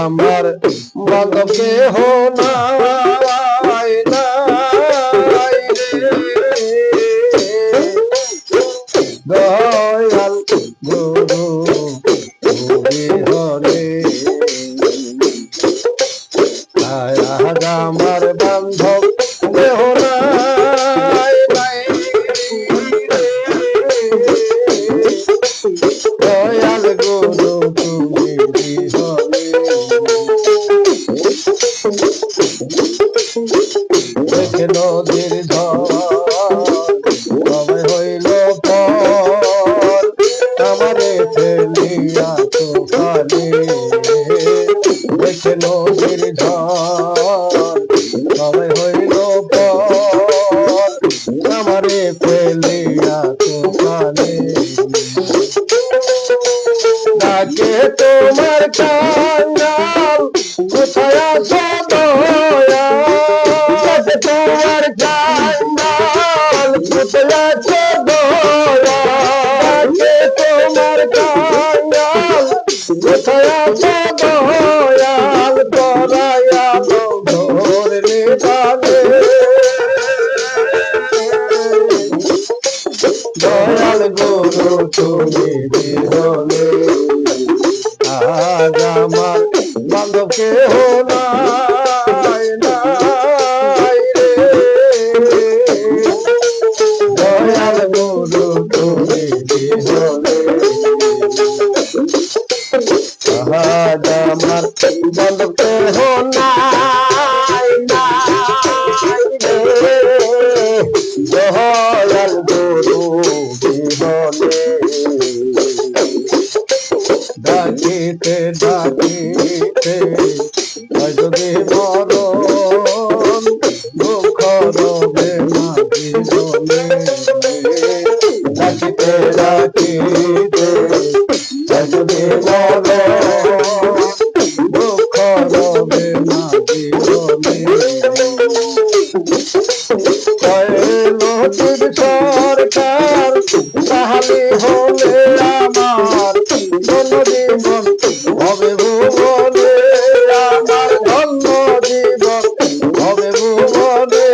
আমার বান্ধব কেহ নাই দয়াল গুরু বিহনে আমার দেখে নদীর ঝড় হইল আমারে ফেলিয়া তুফানে। দেখে নদীর ডাকে তোমার কাঙ্গাল কাঙ্গাল কোথায় আছো দয়া ডাকে তোমার কাঙ্গাল কোথায় আছো দয়াল করায়া ধরে নিবানে দয়াল গুরু তুমি বিহনে, আজ আমার বান্ধব কেহ আজ আমার বান্ধব কেহ নাই নাই রে দয়াল গুরু বিহনে ডাকিতে ডাকিতে সরকার তাহলে হলে আমার ধন্য জীবন হবে ভুবনে আমার ধন্য জীবন হবে ভুবনে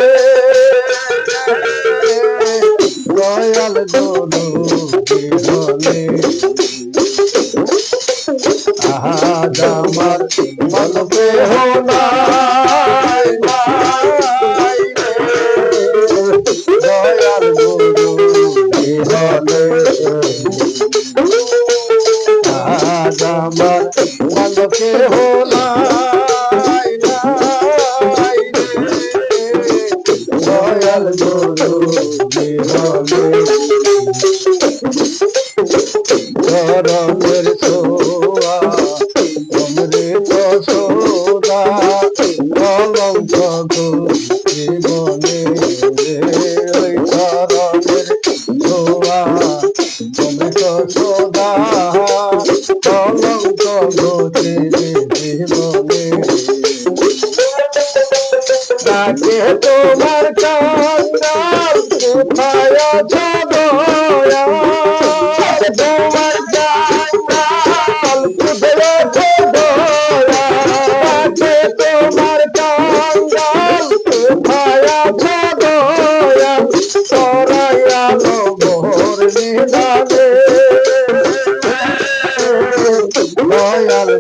দয়াল গুরু জীবনে আজ আমার মনকে হোনাই আমার মনকে রে। দয়াল গুরু জীবনে জীবনে তাকে তোমার কান্দাল কোথায় তোমার কান্দাল কোথায় তাকে তোমার কান্দাল কোথায় সরাইয়া নিদানে দয়াল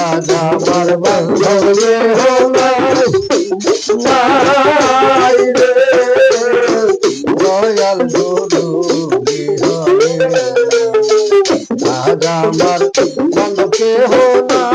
আজ আমার বান্ধবে নাই রে দয়াল আজ আমার বান্ধবকে নাই